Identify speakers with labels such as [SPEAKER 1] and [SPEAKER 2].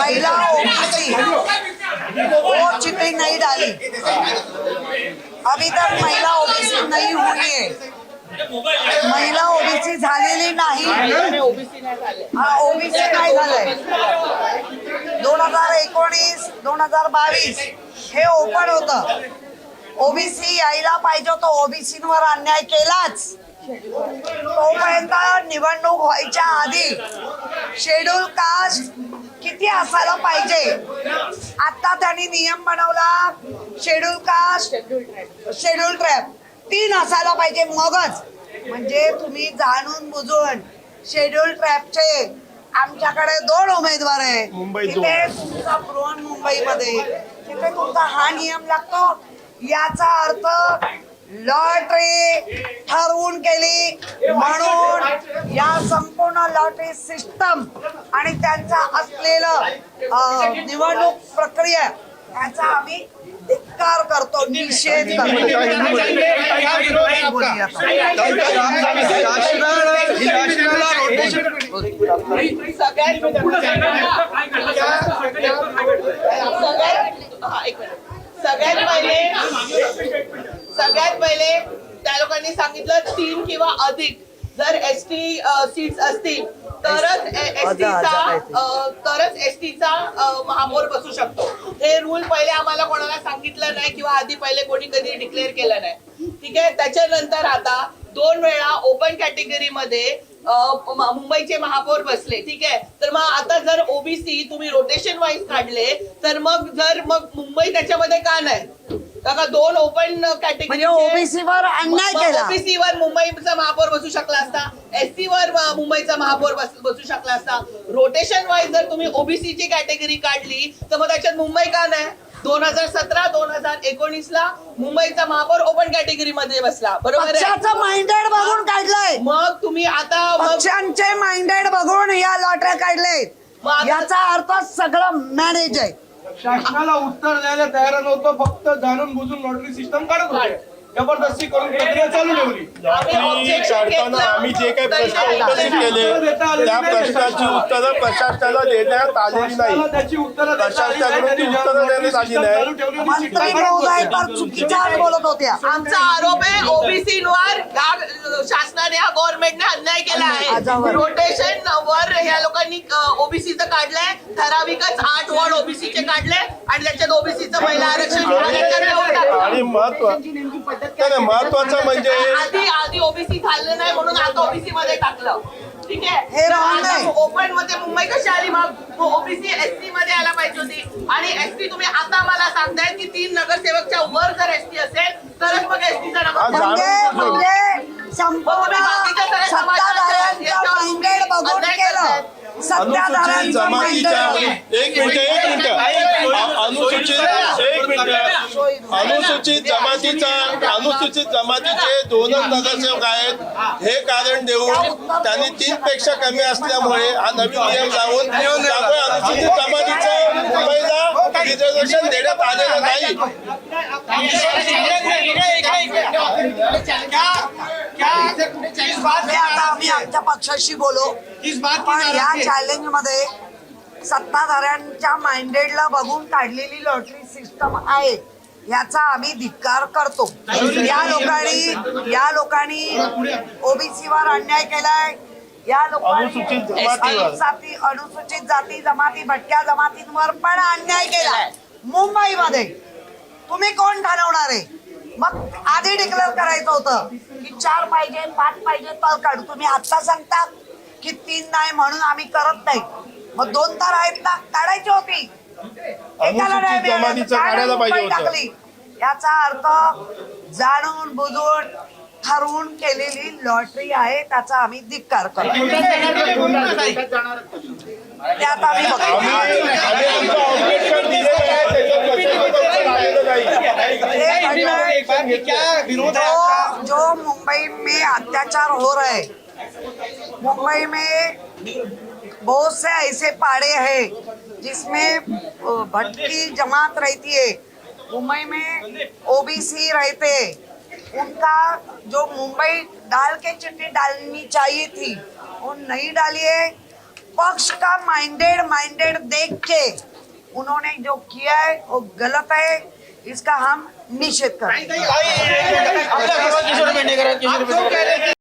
[SPEAKER 1] महिला ओबीसी. वो चिट्ठी नहीं डाली. अभी तक महिला ओबीसी नहीं हुई है. महिला ओबीसी झालेली नाही. हा ओबीसी नाही झालंय? दोन हजार एकोणीस दोन हजार बावीस हे ओपन होतं. ओबीसी यायला पाहिजे होतं. ओबीसीवर अन्याय केलाच. तोपर्यंत निवडणूक व्हायच्या आधी शेड्यूल कास्ट किती असायला पाहिजे? आता त्यांनी नियम बनवला शेड्यूल कास्ट शेड्यूल ट्रॅप तीन असायला पाहिजे मगच. म्हणजे तुम्ही जाणून बुजून शेड्यूल ट्रॅपचे आमच्याकडे दोन उमेदवार आहे तिथे तुमचा बृहन्मुंबईमध्ये तिथे तुमचा हा नियम लागतो. याचा अर्थ लॉटरी ठरवून केली म्हणून या संपूर्ण लॉटरी सिस्टम आणि त्यांचा असलेलं निवडणूक प्रक्रिया याचा आम्ही धिक्कार करतो निषेध करतो
[SPEAKER 2] हा. सगळ्यात पहिले सगळ्यात पहिले त्या लोकांनी सांगितलं तीन किंवा अधिक. जर एस टी सीट्स असतील तरच एस टीचा तरच एस टीचा महापौर बसू शकतो. हे रूल पहिले आम्हाला कोणाला सांगितलं नाही किंवा आधी पहिले कोणी कधी डिक्लेअर केलं नाही. ठीक आहे? त्याच्यानंतर आता दोन वेळा ओपन कॅटेगरीमध्ये मुंबईचे महापौर बसले. ठीक आहे? तर मग आता जर ओबीसी तुम्ही रोटेशन वाईज काढले तर मग जर मग मुंबई त्याच्यामध्ये का नाही? का दोन ओपन कॅटेगरी
[SPEAKER 1] म्हणजे ओबीसी वर अन्याय केला.
[SPEAKER 2] ओबीसी वर मुंबईचा महापौर बसू शकला असता. एसटी वर अ, मुंबईचा महापौर बस- बसू शकला असता. रोटेशन वाईज जर तुम्ही ओबीसी ची कॅटेगरी काढली तर मग त्याच्यात मुंबई का नाही? दोन हजार सतरा दोन हजार एकोणीस ला मुंबईचा महापौर ओपन कॅटेगरी मध्ये बसला. बरोबर आहे?
[SPEAKER 1] पक्षाचं माइंडेड बघून काढलंय.
[SPEAKER 2] मग तुम्ही आता मग
[SPEAKER 1] पक्षांचे माइंडेड बघून या लॉटऱ्या
[SPEAKER 2] मग आता-
[SPEAKER 1] याचा अर्थ सगळं मॅनेज आहे.
[SPEAKER 3] शासनाला उत्तर द्यायला तयार नव्हतं फक्त जाणून बुजून लॉटरी सिस्टम काढत होते जबरदस्ती करून प्रक्रिया चालू ठेवली
[SPEAKER 2] आम्ही
[SPEAKER 4] लॉटरी
[SPEAKER 2] objection
[SPEAKER 4] काढताना
[SPEAKER 2] घेतलं,
[SPEAKER 4] आम्ही जे काही प्रश्न उपस्थित. केले त्या प्रश्नाची उत्तरं प्रशासनाला देण्यात आलेली नाही
[SPEAKER 3] त्याची उत्तरं देता आली
[SPEAKER 4] प्रशासनाकडून
[SPEAKER 3] नाही.
[SPEAKER 4] ती
[SPEAKER 3] त्यांनी
[SPEAKER 4] उत्तरं देण्यात आली नाही.
[SPEAKER 3] चालू ठेवली होती.
[SPEAKER 1] मंत्री
[SPEAKER 3] सिस्टम काढत
[SPEAKER 1] महोदय
[SPEAKER 3] होते.
[SPEAKER 1] तर चुकीच्या बोलत होत्या
[SPEAKER 2] आमचा आरोप आहे ओबीसीवर शासनाने या गव्हर्नमेंटने अन्याय केला आहे. रोटेशन वर या लोकांनी ओबीसीचं काढलंय. ठराविकच आठ वॉर्ड ओबीसीचे काढले आणि त्याच्यात ओबीसीचं महिला आरक्षण
[SPEAKER 4] महत्वाचं म्हणजे
[SPEAKER 2] आधी आधी ओबीसी झालं नाही म्हणून आता ओबीसी मध्ये टाकलं. ठीक
[SPEAKER 1] हे आहे.
[SPEAKER 2] आहे ओपनमध्ये मुंबई कशी आली मग? ओबीसी एसटी मध्ये यायला पाहिजे होती. आणि एसटी तुम्ही आता मला सांगताय की तीन नगरसेवकच्या वर जर एसटी असेल तरच मग एसटीचा
[SPEAKER 4] हा,
[SPEAKER 1] म्हणजे
[SPEAKER 4] जाणून
[SPEAKER 1] म्हणजे संपूर्ण सत्ताधाऱ्यांचं माइंडेड बघून केलं
[SPEAKER 4] अनुसूचित जमातीच्या एक मिनिट एक मिनिट. अ- अनुसूचित एक मिनिट. अनुसूचित जमातीचा अनुसूचित जमातीचे दोनच नगरसेवक आहेत. हे कारण देऊन त्यांनी तीन पेक्षा कमी असल्यामुळे हा नवीन नियम लावून त्यामुळे अनुसूचित जमातीचं मुंबईला रिझर्वेशन देण्यात आलेलं नाही.
[SPEAKER 1] आमच्या पक्षाशी बोलू. पण या चॅलेंजमध्ये सत्ताधाऱ्यांच्या माइंडेडला बघून काढलेली लॉटरी सिस्टम आहे. याचा आम्ही धिक्कार करतो. या लोकांनी या लोकांनी ओबीसी वर अन्याय केलाय. या लोकांनी
[SPEAKER 4] अनुसूचित
[SPEAKER 1] अनुसूचित जाती जमाती भटक्या जमातींवर पण अन्याय केलाय. मुंबईमध्ये तुम्ही कोण ठरवणार आहे? मग आधी डिक्लेअर करायचं होतं. चार पाहिजे पाच पाहिजे तर काढू. तुम्ही आता सांगता की तीन नाही म्हणून आम्ही करत नाही. मग दोन तर आहेत ना काढायची होती. एकाला नाही मिळालं, तर
[SPEAKER 4] काढायला पाहिजे.
[SPEAKER 1] टाकली. याचा अर्थ जाणून बुजून ठरवून केलेली लॉटरी आहे त्याचा आम्ही धिक्कार करतो. ते आता आम्ही बघतो मुंबई में अत्याचार हो रहे मुंबई में बहुत से ऐसे पाड़े हैं जिसमें भटकी जमात रहती है। मुंबई में ओबीसी रहते उनका जो मुंबई डाल के चिट्ठी डालनी चाहिए थी, वो नहीं डाली है। पक्ष का माइंडेड माइंडेड देख के उन्होंने जो किया है, वो गलत है। इसका हम निषेध हैं
[SPEAKER 5] किशोर आहेत, किशोर
[SPEAKER 3] जो